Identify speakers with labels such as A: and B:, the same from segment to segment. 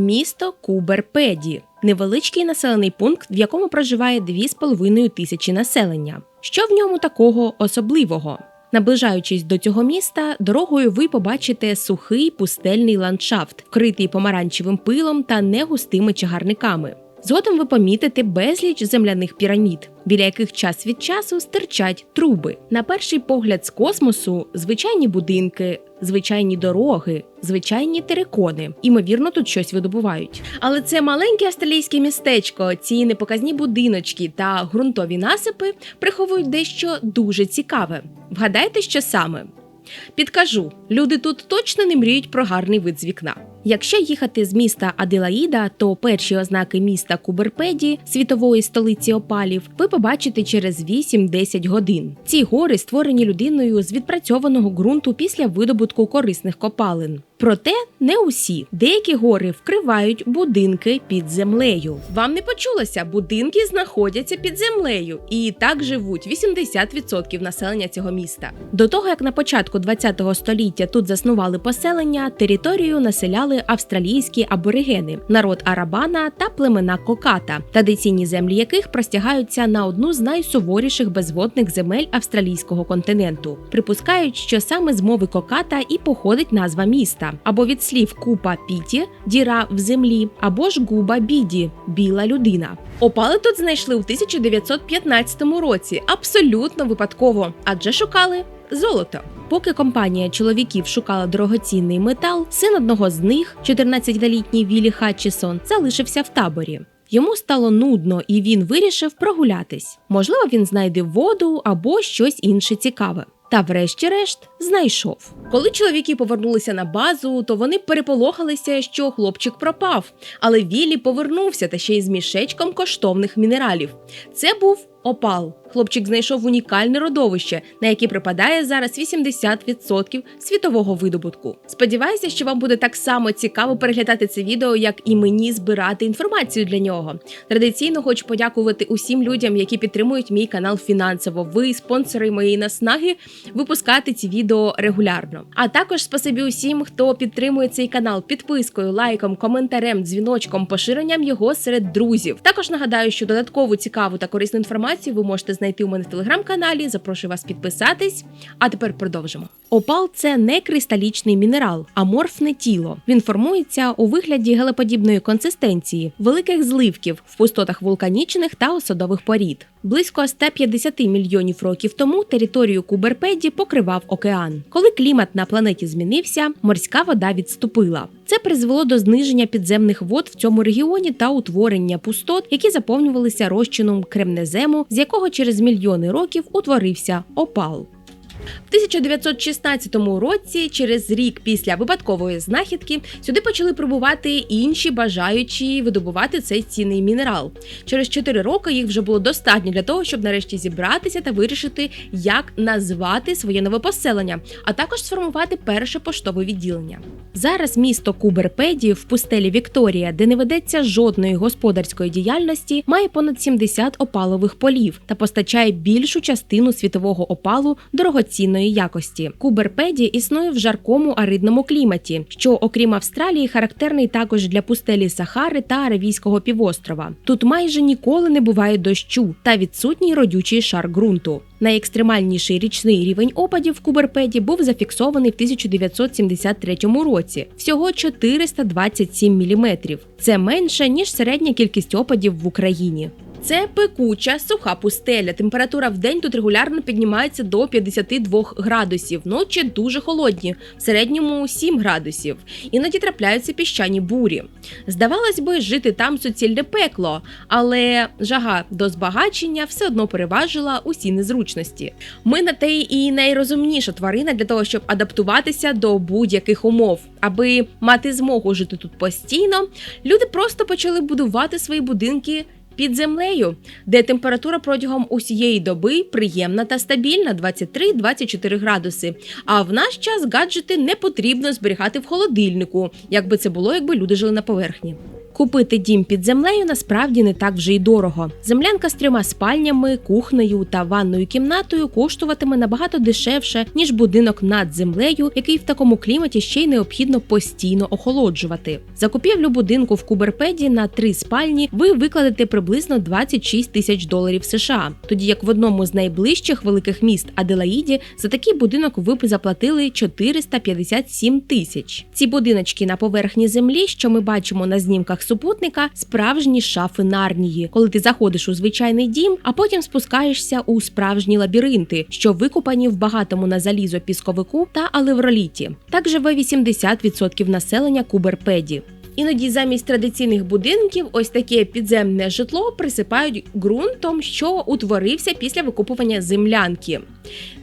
A: місто Куберпеді, невеличкий населений пункт, в якому проживає 2,5 тисячі населення. Що в ньому такого особливого? Наближаючись до цього міста, дорогою ви побачите сухий пустельний ландшафт, вкритий помаранчевим пилом та негустими чагарниками. Згодом ви помітите безліч земляних пірамід, біля яких час від часу стирчать труби. На перший погляд з космосу звичайні будинки, звичайні дороги, звичайні терикони. Імовірно, тут щось видобувають. Але це маленьке австралійське містечко, ці непоказні будиночки та ґрунтові насипи приховують дещо дуже цікаве. Вгадайте, що саме? Підкажу, люди тут точно не мріють про гарний вид з вікна. Якщо їхати з міста Аделаїда, то перші ознаки міста Куберпеді, світової столиці опалів, ви побачите через 8-10 годин. Ці гори створені людиною з відпрацьованого ґрунту після видобутку корисних копалин. Проте не усі. Деякі гори вкривають будинки під землею. Вам не почулося, будинки знаходяться під землею, і так живуть 80% населення цього міста. До того як на початку ХХ століття тут заснували поселення, територію населяли австралійські аборигени, народ Арабана та племена Коката, традиційні землі яких простягаються на одну з найсуворіших безводних земель австралійського континенту. Припускають, що саме з мови Коката і походить назва міста або від слів купа піті, діра в землі, або ж губа біді біла людина. Опали тут знайшли у 1915 році, абсолютно випадково, адже шукали золото. Поки компанія чоловіків шукала дорогоцінний метал, син одного з них, 14-літній Вілі Хатчісон, залишився в таборі. Йому стало нудно, і він вирішив прогулятись. Можливо, він знайде воду або щось інше цікаве. Та, врешті-решт, знайшов. Коли чоловіки повернулися на базу, то вони переполохалися, що хлопчик пропав. Але Віллі повернувся та ще й з мішечком коштовних мінералів. Це був опал. Хлопчик знайшов унікальне родовище, на яке припадає зараз 80% світового видобутку. Сподіваюся, що вам буде так само цікаво переглядати це відео, як і мені збирати інформацію для нього. Традиційно хочу подякувати усім людям, які підтримують мій канал фінансово. Ви спонсори моєї наснаги випускати ці відео регулярно. А також спасибі усім, хто підтримує цей канал підпискою, лайком, коментарем, дзвіночком, поширенням його серед друзів. Також нагадаю, що додаткову цікаву та корисну інформацію ви можете знайти у мене в телеграм-каналі. Запрошую вас підписатись. А тепер продовжимо. Опал це не кристалічний мінерал, а морфне тіло. Він формується у вигляді гелеподібної консистенції, великих зливків в пустотах вулканічних та осадових порід. Близько 150 мільйонів років тому територію Куберпеді покривав океан. Коли клімат на планеті змінився, морська вода відступила. Це призвело до зниження підземних вод в цьому регіоні та утворення пустот, які заповнювалися розчином кремнезему, з якого через мільйони років утворився опал. В 1916 році, через рік після випадкової знахідки, сюди почали прибувати інші бажаючі видобувати цей цінний мінерал. Через 4 роки їх вже було достатньо для того, щоб нарешті зібратися та вирішити, як назвати своє нове поселення, а також сформувати перше поштове відділення. Зараз місто Куберпеді в пустелі Вікторія, де не ведеться жодної господарської діяльності, має понад 70 опалових полів та постачає більшу частину світового опалу дорогоцінної якості. Куберпеді існує в жаркому аридному кліматі, що, окрім Австралії, характерний також для пустелі Сахари та Аравійського півострова. Тут майже ніколи не буває дощу та відсутній родючий шар ґрунту. Найекстремальніший річний рівень опадів в Куберпеді був зафіксований в 1973 році всього 427 мм. Це менше ніж середня кількість опадів в Україні. Це пекуча суха пустеля. Температура в день тут регулярно піднімається до 52 градусів. Ночі дуже холодні, в середньому 7 градусів. Іноді трапляються піщані бурі. Здавалось би, жити там суцільне пекло, але жага до збагачення все одно переважила усі незручності. Ми на те і найрозумніша тварина для того, щоб адаптуватися до будь-яких умов. Аби мати змогу жити тут постійно, люди просто почали будувати свої будинки під землею, де температура протягом усієї доби приємна та стабільна 23-24 градуси. А в наш час гаджети не потрібно зберігати в холодильнику, як би це було, якби люди жили на поверхні. Купити дім під землею насправді не так вже й дорого. Землянка з трьома спальнями, кухнею та ванною кімнатою коштуватиме набагато дешевше, ніж будинок над землею, який в такому кліматі ще й необхідно постійно охолоджувати. За купівлю будинку в Куберпеді на три спальні ви викладете приблизно 26 тисяч доларів США, тоді як в одному з найближчих великих міст Аделаїді за такий будинок ви б заплатили 457 тисяч. Ці будиночки на поверхні землі, що ми бачимо на знімках супутника, справжні шафи нарнії, коли ти заходиш у звичайний дім, а потім спускаєшся у справжні лабіринти, що викопані в багатому на залізо пісковику та алевроліті. Так живе 80% населення Куберпеді. Іноді замість традиційних будинків ось таке підземне житло присипають ґрунтом, що утворився після викопування землянки.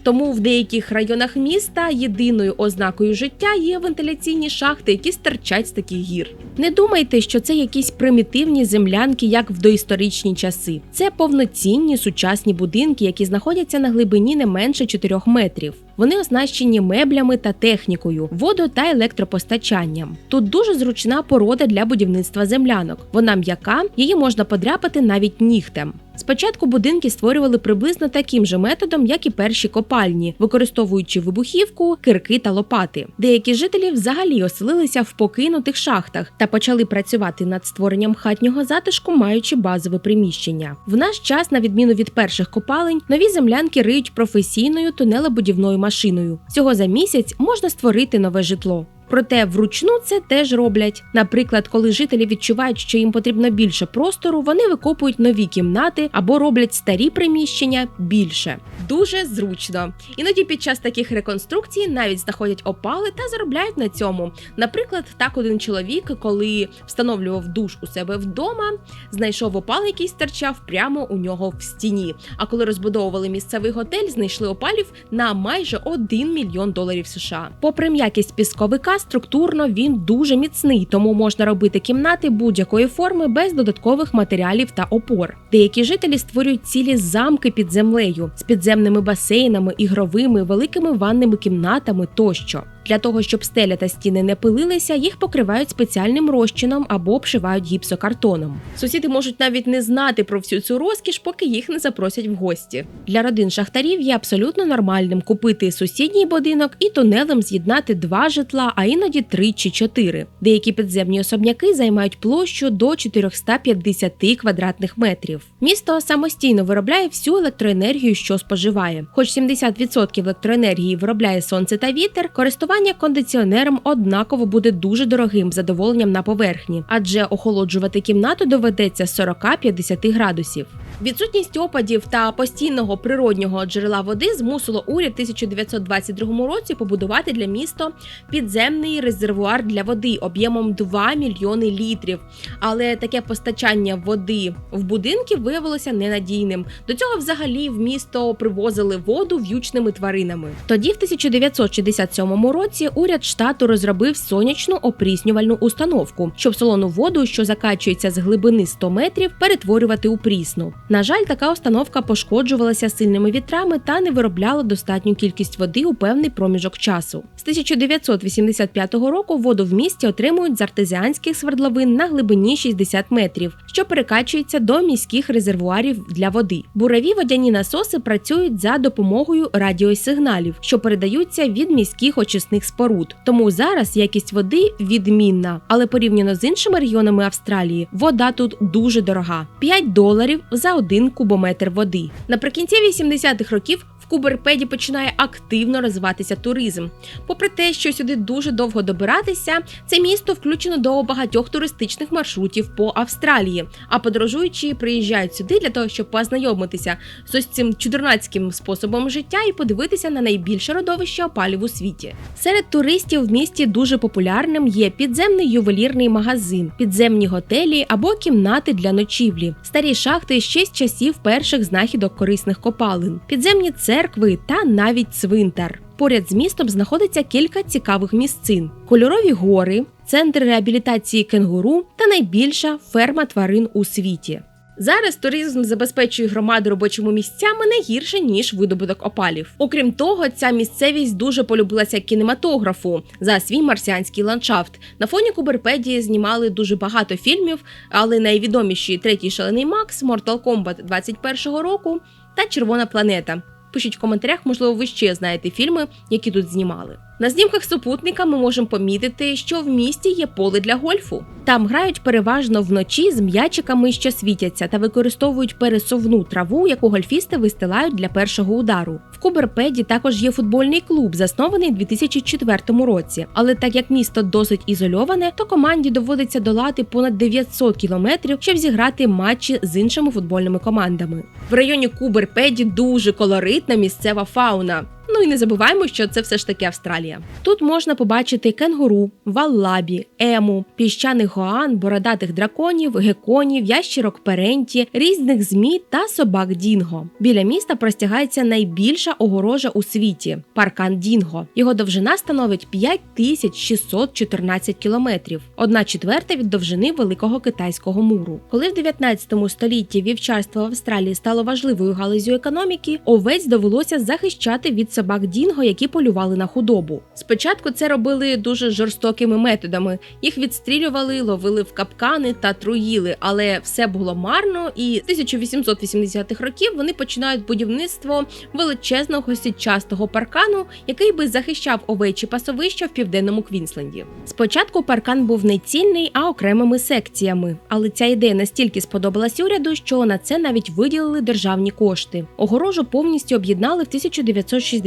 A: Тому в деяких районах міста єдиною ознакою життя є вентиляційні шахти, які стирчать з таких гір. Не думайте, що це якісь примітивні землянки, як в доісторичні часи. Це повноцінні сучасні будинки, які знаходяться на глибині не менше 4 метрів. Вони оснащені меблями та технікою, водо та електропостачанням. Тут дуже зручна порода для будівництва землянок. Вона м'яка, її можна подряпати навіть нігтем. Спочатку будинки створювали приблизно таким же методом, як і перші копальні, використовуючи вибухівку, кирки та лопати. Деякі жителі взагалі оселилися в покинутих шахтах та почали працювати над створенням хатнього затишку, маючи базове приміщення. В наш час, на відміну від перших копалень, нові землянки риють професійною тунелебудівною машиною. Всього за місяць можна створити нове житло. Проте вручну це теж роблять. Наприклад, коли жителі відчувають, що їм потрібно більше простору, вони викопують нові кімнати або роблять старі приміщення більше. Дуже зручно. Іноді під час таких реконструкцій навіть знаходять опали та заробляють на цьому. Наприклад, так один чоловік, коли встановлював душ у себе вдома, знайшов опал, який стирчав прямо у нього в стіні. А коли розбудовували місцевий готель, знайшли опалів на майже 1 мільйон доларів США. Попри м'якість пісковика структурно він дуже міцний, тому можна робити кімнати будь-якої форми без додаткових матеріалів та опор. Деякі жителі створюють цілі замки під землею з підземними басейнами, ігровими, великими ванними кімнатами тощо. Для того, щоб стеля та стіни не пилилися, їх покривають спеціальним розчином або обшивають гіпсокартоном. Сусіди можуть навіть не знати про всю цю розкіш, поки їх не запросять в гості. Для родин шахтарів є абсолютно нормальним купити сусідній будинок і тунелем з'єднати два житла, а іноді три чи чотири. Деякі підземні особняки займають площу до 450 квадратних метрів. Місто самостійно виробляє всю електроенергію, що споживає. Хоч 70% електроенергії виробляє сонце та вітер, користування кондиціонером однаково буде дуже дорогим задоволенням на поверхні, адже охолоджувати кімнату доведеться з 40-50 градусів. Відсутність опадів та постійного природнього джерела води змусило уряд 1922 році побудувати для міста підземний резервуар для води об'ємом 2 мільйони літрів. Але таке постачання води в будинки виявилося ненадійним. До цього взагалі в місто привозили воду в'ючними тваринами. Тоді, в 1967 році, уряд штату розробив сонячну опріснювальну установку, щоб солону воду, що закачується з глибини 100 метрів, перетворювати у прісну. На жаль, така установка пошкоджувалася сильними вітрами та не виробляла достатню кількість води у певний проміжок часу. З 1985 року воду в місті отримують з артезіанських свердловин на глибині 60 метрів, що перекачується до міських резервуарів для води. Бурові водяні насоси працюють за допомогою радіосигналів, що передаються від міських очисних споруд. Тому зараз якість води відмінна, але порівняно з іншими регіонами Австралії, вода тут дуже дорога 5 доларів за один кубометр води. Наприкінці 80-х років Куберпеді починає активно розвиватися туризм. Попри те, що сюди дуже довго добиратися, це місто включено до багатьох туристичних маршрутів по Австралії. А подорожуючі приїжджають сюди для того, щоб познайомитися з ось цим чудернацьким способом життя і подивитися на найбільше родовище опалів у світі. Серед туристів в місті дуже популярним є підземний ювелірний магазин, підземні готелі або кімнати для ночівлі, старі шахти ще з часів перших знахідок корисних копалин, підземні церкви та навіть цвинтар. Поряд з містом знаходиться кілька цікавих місцин: кольорові гори, центр реабілітації кенгуру та найбільша ферма тварин у світі. Зараз туризм забезпечує громаду робочими місцями не гірше ніж видобуток опалів. Окрім того, ця місцевість дуже полюбилася кінематографу за свій марсіанський ландшафт. На фоні Куберпедії знімали дуже багато фільмів, але найвідоміші третій шалений Макс, Mortal Kombat 21-го року та Червона планета. Пишіть в коментарях, можливо, ви ще знаєте фільми, які тут знімали. На знімках супутника ми можемо помітити, що в місті є поле для гольфу. Там грають переважно вночі з м'ячиками, що світяться, та використовують пересувну траву, яку гольфісти вистилають для першого удару. В Куберпеді також є футбольний клуб, заснований у 2004 році. Але так як місто досить ізольоване, то команді доводиться долати понад 900 кілометрів, щоб зіграти матчі з іншими футбольними командами. В районі Куберпеді дуже колоритна місцева фауна. Ну і не забуваємо, що це все ж таки Австралія. Тут можна побачити кенгуру, валлабі, ему, піщаних гоан, бородатих драконів, геконів, ящірок перенті, різних змій та собак Дінго. Біля міста простягається найбільша огорожа у світі паркан Дінго. Його довжина становить 5614 кілометрів, одна четверта від довжини великого китайського муру. Коли в 19 столітті вівчарство в Австралії стало важливою галузю економіки, овець довелося захищати від собак Дінго, які полювали на худобу. Спочатку це робили дуже жорстокими методами. Їх відстрілювали, ловили в капкани та труїли, але все було марно. І з 1880-х років вони починають будівництво величезного сітчастого паркану, який би захищав овечі пасовища в південному Квінсленді. Спочатку паркан був не цільний, а окремими секціями. Але ця ідея настільки сподобалась уряду, що на це навіть виділили державні кошти. Огорожу повністю об'єднали в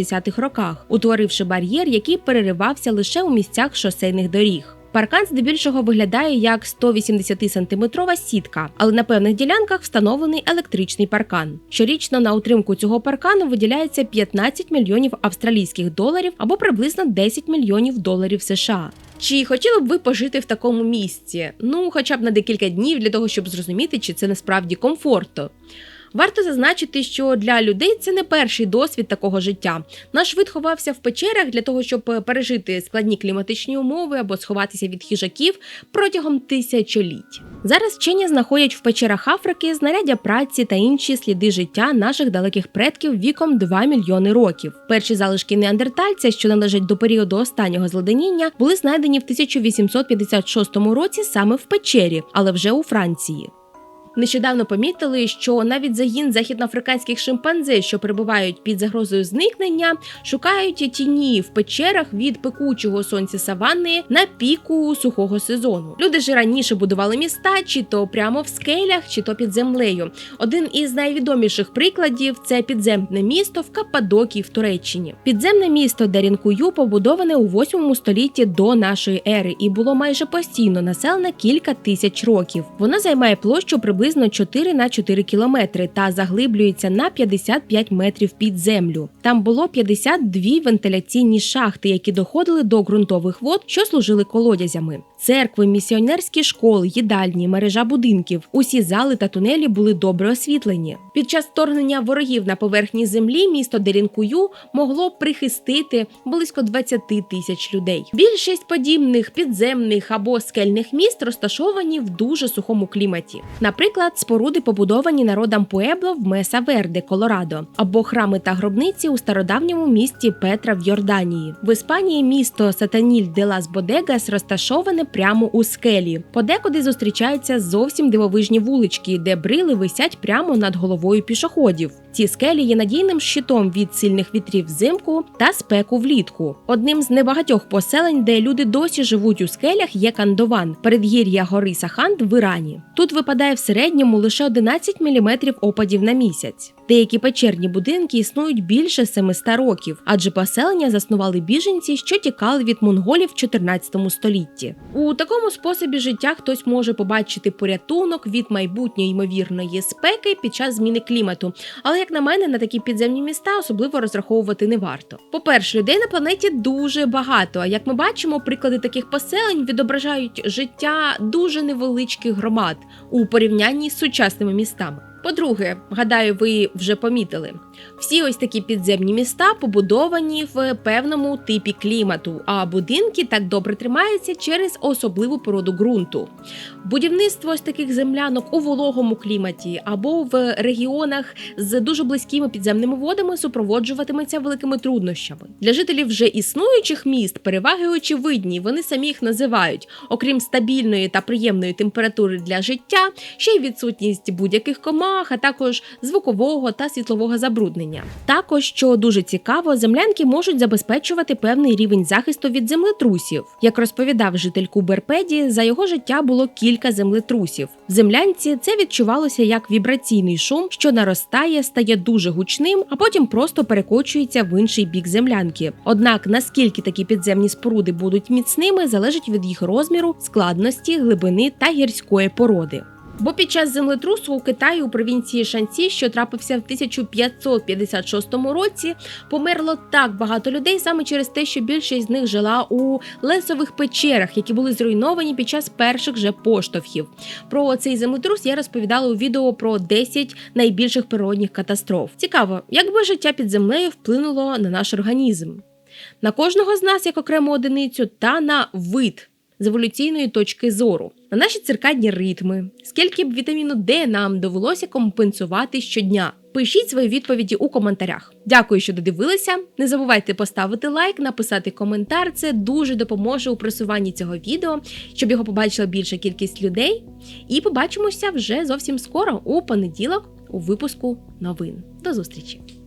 A: 1960-х роках, утворивши бар'єр, який переривався лише у місцях шосейних доріг. Паркан здебільшого виглядає як 180-сантиметрова сітка, але на певних ділянках встановлений електричний паркан. Щорічно на утримку цього паркану виділяється 15 мільйонів австралійських доларів або приблизно 10 мільйонів доларів США. Чи хотіли б ви пожити в такому місці? Ну, хоча б на декілька днів для того, щоб зрозуміти, чи це насправді комфортно. Варто зазначити, що для людей це не перший досвід такого життя. Наш вид ховався в печерах для того, щоб пережити складні кліматичні умови або сховатися від хижаків протягом тисячоліть. Зараз вчені знаходять в печерах Африки знаряддя праці та інші сліди життя наших далеких предків віком 2 мільйони років. Перші залишки неандертальця, що належать до періоду останнього зледеніння, були знайдені в 1856 році саме в печері, але вже у Франції. Нещодавно помітили, що навіть загін західноафриканських шимпанзе, що перебувають під загрозою зникнення, шукають тіні в печерах від пекучого сонця саванни на піку сухого сезону. Люди ж раніше будували міста, чи то прямо в скелях, чи то під землею. Один із найвідоміших прикладів це підземне місто в Каппадокії в Туреччині. Підземне місто Дерінкую побудоване у 8 столітті до нашої ери і було майже постійно населене кілька тисяч років. Воно займає площу приблизно приблизно 4 на 4 кілометри та заглиблюється на 55 метрів під землю. Там було 52 вентиляційні шахти, які доходили до ґрунтових вод, що служили колодязями. Церкви, місіонерські школи, їдальні, мережа будинків. Усі зали та тунелі були добре освітлені. Під час вторгнення ворогів на поверхні землі місто Дерінкую могло прихистити близько 20 тисяч людей. Більшість подібних підземних або скельних міст розташовані в дуже сухому кліматі. Наприклад, споруди побудовані народом Пуебло в Меса Верде, Колорадо, або храми та гробниці у стародавньому місті Петра в Йорданії. В Іспанії місто Сатаніль де Лас Бодегас розташоване прямо у скелі. Подекуди зустрічаються зовсім дивовижні вулички, де брили висять прямо над головою пішоходів. Ці скелі є надійним щитом від сильних вітрів взимку та спеку влітку. Одним з небагатьох поселень, де люди досі живуть у скелях, є Кандован, передгір'я гори Саханд в Ірані. Тут випадає в середньому лише 11 мм опадів на місяць. Деякі печерні будинки існують більше 700 років, адже поселення заснували біженці, що тікали від монголів в 14 столітті. У такому способі життя хтось може побачити порятунок від майбутньої ймовірної спеки під час зміни клімату. Але як на мене, на такі підземні міста особливо розраховувати не варто. По-перше, людей на планеті дуже багато. А як ми бачимо, приклади таких поселень відображають життя дуже невеличких громад у порівнянні з сучасними містами. По-друге, гадаю, ви вже помітили. Всі ось такі підземні міста побудовані в певному типі клімату, а будинки так добре тримаються через особливу породу ґрунту. Будівництво ось таких землянок у вологому кліматі або в регіонах з дуже близькими підземними водами супроводжуватиметься великими труднощами. Для жителів вже існуючих міст переваги очевидні. Вони самі їх називають, окрім стабільної та приємної температури для життя, ще й відсутність будь-яких комах, а також звукового та світлового забруднення. Також, що дуже цікаво, землянки можуть забезпечувати певний рівень захисту від землетрусів. Як розповідав житель Куберпеді, за його життя було кілька землетрусів. В землянці це відчувалося як вібраційний шум, що наростає, стає дуже гучним, а потім просто перекочується в інший бік землянки. Однак наскільки такі підземні споруди будуть міцними, залежить від їх розміру, складності, глибини та гірської породи. Бо під час землетрусу у Китаї у провінції Шанці, що трапився в 1556 році, померло так багато людей саме через те, що більшість з них жила у лесових печерах, які були зруйновані під час перших же поштовхів. Про цей землетрус я розповідала у відео про 10 найбільших природних катастроф. Цікаво, як би життя під землею вплинуло на наш організм, на кожного з нас як окрему одиницю та на вид з еволюційної точки зору, на наші циркадні ритми, скільки б вітаміну Д нам довелося компенсувати щодня. Пишіть свої відповіді у коментарях. Дякую, що додивилися. Не забувайте поставити лайк, написати коментар. Це дуже допоможе у просуванні цього відео, щоб його побачила більша кількість людей. І побачимося вже зовсім скоро у понеділок у випуску новин. До зустрічі!